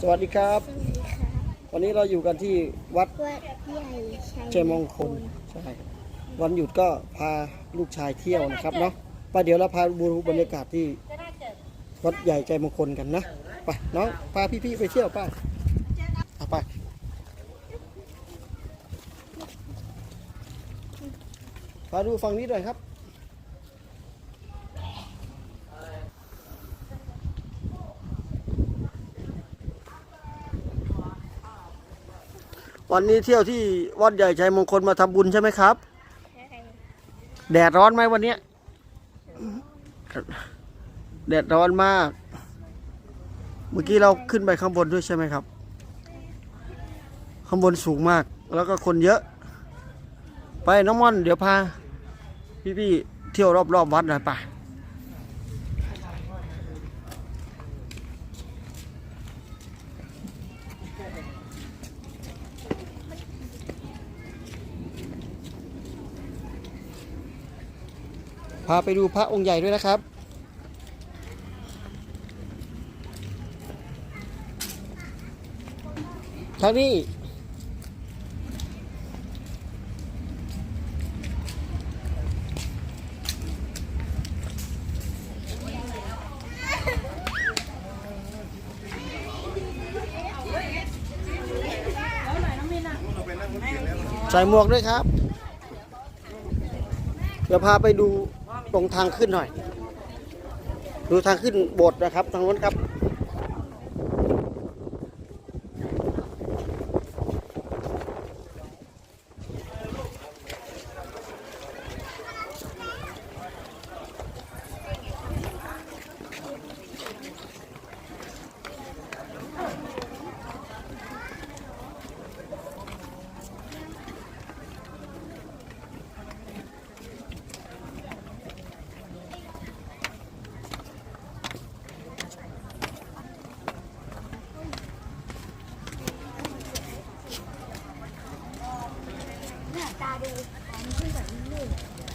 สวัสดีครับ สวัสดีค่ะวันนี้เราอยู่กันที่วัดวัดใหญ่ชัยชัยมงคลใช่วันหยุดก็พาลูกชายเที่ยวนะครับเนาะไปเดี๋ยวเราพาดูบรรยากาศที่วัดใหญ่ใจมงคลกันนะไปน้องพาพี่ๆไปเที่ยวป้าเอาไปพาดูฝั่งนี้หน่อยครับ วันนี้เที่ยวที่วัดใหญ่ชัยมงคลมาทำบุญใช่ไหมครับ แดดร้อนไหมวันเนี้ยแดดร้อนมาก เมื่อกี้เราขึ้นไปข้างบนด้วยใช่ไหมครับ ข้างบนสูงมาก แล้วก็คนเยอะ ไปน้องม่อน เดี๋ยวพา พี่ๆเที่ยวรอบๆวัดหน่อยไป พาไปดูพระองค์ใหญ่ด้วยนะครับ ทางนี้ ใส่หมวกด้วยครับ เดี๋ยวพาไปดู ตรงทางขึ้นหน่อย ดูทางขึ้นโบสถ์นะครับทางนู้นครับ 大าเลสกัม